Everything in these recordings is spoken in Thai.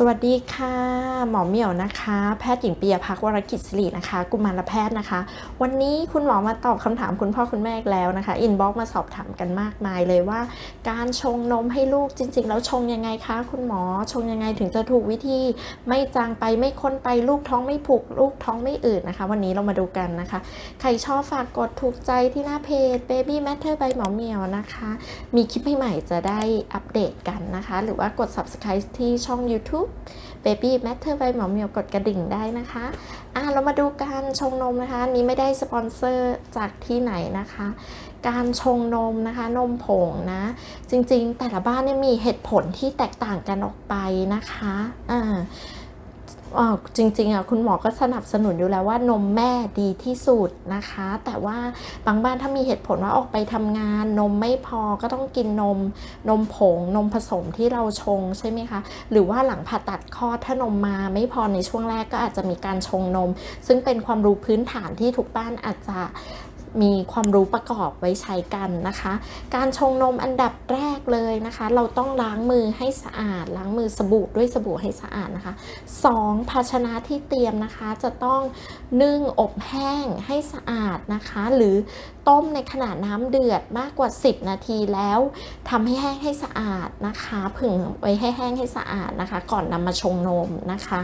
สวัสดีค่ะ หมอเหมียวนะคะ แพทย์หญิงปียพักวรกิจสิรินะคะ กุมารแพทย์นะคะ วันนี้คุณหมอมาตอบคำถามคุณพ่อคุณแม่แล้วนะคะ อินบ็อกมาสอบถามกันมากมายเลยว่า การชงนมให้ลูกจริง ๆ แล้วชงยังไงคะ คุณหมอชงยังไงถึงจะถูกวิธี ไม่จางไปไม่ข้นไปลูกท้องไม่ผูกลูกท้องไม่อืดนะคะ วันนี้เรามาดูกันนะคะ ใครชอบฝากกดถูกใจที่หน้าเพจ Baby Matter by หมอเหมียวนะคะ มีคลิปใหม่ๆจะได้อัปเดตกันนะคะ หรือว่ากด subscribe ที่ช่อง YouTube Baby Matter by หมอเหมียวกดกระดิ่งได้นะคะอะเรามาดูการชงนมนะคะนี้ไม่ได้สปอนเซอร์จากที่ไหนนะคะ การชงนมนะคะ นมผงนะ จริงๆ แต่ละบ้านเนี่ยมีเหตุผลที่แตกต่างกันออกไปนะคะอ่า จริงๆอะคุณหมอก็สนับสนุนอยู่แล้วว่านมแม่ดีที่สุดนะคะ แต่ว่าบางบ้านถ้ามีเหตุผลว่าออกไปทำงาน นมไม่พอก็ต้องกินนม นมผง นมผสมที่เราชงใช่ไหมคะ หรือว่าหลังผ่าตัดคลอดถ้านมมาไม่พอในช่วงแรกก็อาจจะมีการชงนม ซึ่งเป็นความรู้พื้นฐานที่ทุกบ้านอาจจะ มีความรู้ประกอบไว้ใช้กันนะคะ การชงนมอันดับแรกเลยนะคะ เราต้องล้างมือให้สะอาด ล้างมือสบู่ด้วยสบู่ให้สะอาดนะคะ 2. ภาชนะที่เตรียมนะคะจะต้องนึ่งอบแห้งให้สะอาดนะคะ หรือ ต้มในขนาดน้ำเดือดมากกว่า 10 นาทีแล้วทำให้แห้งให้สะอาดนะคะ ผึ่งไว้ให้แห้งให้สะอาดนะคะ ก่อนนำมาชงนมนะคะ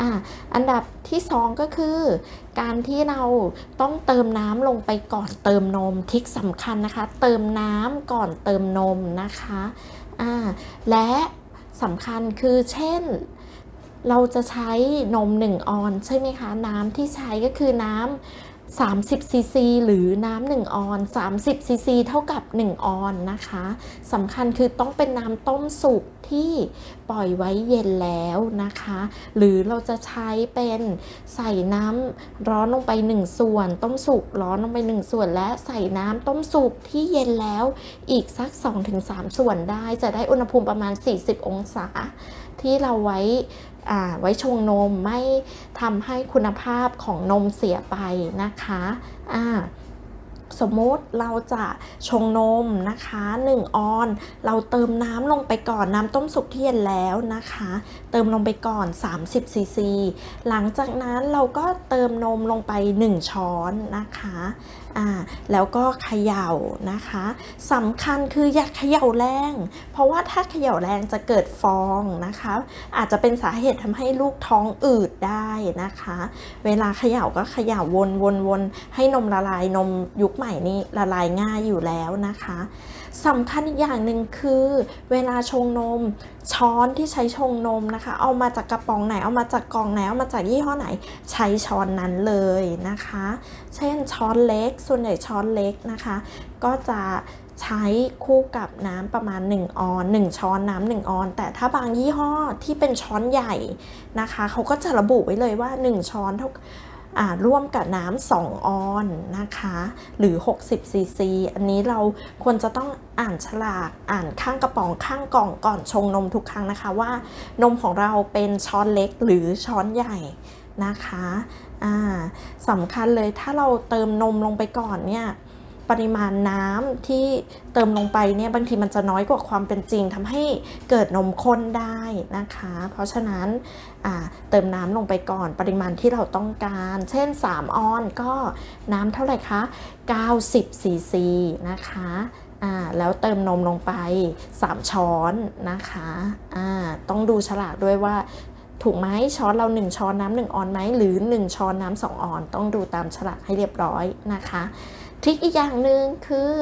อ่าอันดับที่ 2 ก็คือ การที่เราต้องเติมน้ำลงไปก่อนเติมนมทิกสำคัญนะคะ เติมน้ำก่อนเติมนมนะคะอ่าและสำคัญคือเช่นเราจะใช้นม 1 ออนใช่ไหมคะ น้ำที่ใช้ก็คือน้ำ 30 ซีซีหรือน้ำ1ออน 30 ซีซีเท่ากับ 1 ออนนะคะสำคัญคือต้องเป็นน้ำต้มสุกที่ปล่อยไว้เย็นแล้วนะคะ หรือเราจะใช้เป็นใส่น้ำร้อนลงไป 1 ส่วน ต้มสุกร้อนลงไป 1 ส่วน และใส่น้ำต้มสุกที่เย็นแล้วอีกสัก 2-3 ส่วนได้ จะได้อุณหภูมิประมาณ 40 องศาที่เราไว้ ไว้ชงนมไม่ทำให้คุณภาพของนมเสียไปนะคะอ่าสมมติเราจะชงนมนะคะ 1 ออน เราเติมน้ำลงไปก่อนน้ำต้มสุกที่เย็นแล้วนะคะ เติมลงไปก่อน 30ซีซีหลังจากนั้นเราก็เติมนมลงไป 1 ช้อนนะคะ อ่าแล้วก็เขย่านะคะสำคัญคืออย่าเขย่าแรง เพราะว่าถ้าเขย่าแรงจะเกิดฟองนะคะ อาจจะเป็นสาเหตุทำให้ลูกท้องอืดได้นะคะ เวลาเขย่าก็เขย่าวนวนวนให้นมละลายนมยุคใหม่นี้ละลายง่ายอยู่แล้วนะคะสำคัญอีกอย่างหนึ่งคือ เวลาชงนมช้อนที่ใช้ชงนมนะคะ เอามาจากกระป๋องไหนเอามาจากกล่องไหนเอามาจากยี่ห้อไหน ใช้ช้อนนั้นเลยนะคะ เช่นช้อนเล็กส่วนใหญ่ช้อนเล็กนะคะ ก็จะใช้คู่กับน้ำประมาณ 1 ออน 1 ช้อนน้ำ1ออน แต่ถ้าบางยี่ห้อที่เป็นช้อนใหญ่นะคะ เขาก็จะระบุไว้เลยว่า 1 ช้อนเท่าอ่าร่วมกับน้ำ2ออนนะคะ หรือ 60ซีซีอันนี้เราควรจะต้องอ่านฉลากอ่านข้างกระป๋องข้างกล่องก่อนชงนมทุกครั้งนะคะว่า นมของเราเป็นช้อนเล็กหรือช้อนใหญ่ นะคะสำคัญเลยถ้าเราเติมนมลงไปก่อนเนี่ยปริมาณน้ำที่เติมลงไปเนี่ยบางทีมันจะน้อยกว่าความเป็นจริงทำให้เกิดนมข้นได้นะคะ เพราะฉะนั้นเติมน้ำลงไปก่อนปริมาณที่เราต้องการ เช่น 3 ออนก็น้ำเท่าไหร่คะ 90ซีซีนะคะแล้วเติมนมลงไป 3 ช้อนนะคะะต้องดูฉลากด้วยว่า ถูกไหมช้อนเรา 1 ช้อนน้ำหนึ่งออนไหมหรือ 1 ช้อนน้ำสองออน ต้องดูตามฉลากให้เรียบร้อยนะคะทริคอีกอย่างหนึ่งคือ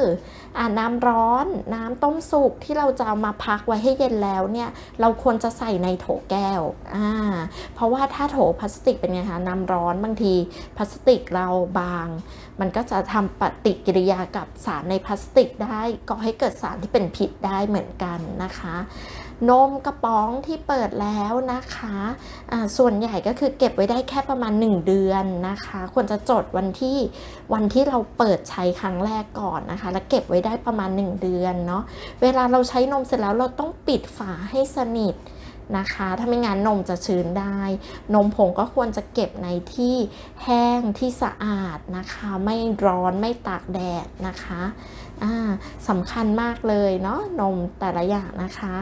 อน้ำร้อนน้ำต้มสุกที่เราจะเอามาพักไว้ให้เย็นแล้วเนี่ยเราควรจะใส่ในโถแก้วอ่าเพราะว่าถ้าโถพลาสติกเป็นไงคะน้ำร้อนบางทีพลาสติกเราบาง มันก็จะทำปฏิกิริยากับสารในพลาสติกได้ก่อให้เกิดสารที่เป็นพิษได้เหมือนกันนะคะ นมกระป๋องที่เปิดแล้วนะคะะส่วนใหญ่ก็คือเก็บไว้ได้แค่ประมาณ 1 เดือนนะคะ ควรจะจดวันที่วันที่เราเปิดใช้ครั้งแรกก่อนนะคะ แล้วเก็บไว้ได้ประมาณ 1 เดือนเนาะเวลาเราใช้นมเสร็จแล้วเราต้องปิดฝาให้สนิท นะคะ ถ้าไม่งั้นนมจะชื้นได้ นมผงก็ควรจะเก็บในที่แห้งที่สะอาดนะคะ ไม่ร้อนไม่ตากแดดนะคะสำคัญมากเลยเนาะนมแต่ละอย่างนะคะ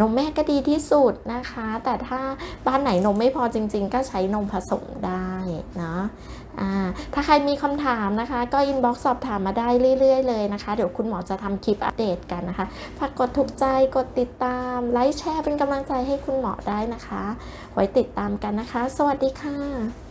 นมแม่ก็ดีที่สุดนะคะ แต่ถ้าบ้านไหนนมไม่พอจริง ๆ ก็ใช้นมผสมได้เนาะ ถ้าใครมีคำถามนะคะ ก็อินบ็อกซ์สอบถามมาได้เรื่อย ๆ เลยนะคะ เดี๋ยวคุณหมอจะทำคลิปอัปเดตกันนะคะ ฝากกดถูกใจ กดติดตาม ไลค์แชร์เป็นกำลังใจให้คุณหมอได้นะคะ ไว้ติดตามกันนะคะ สวัสดีค่ะ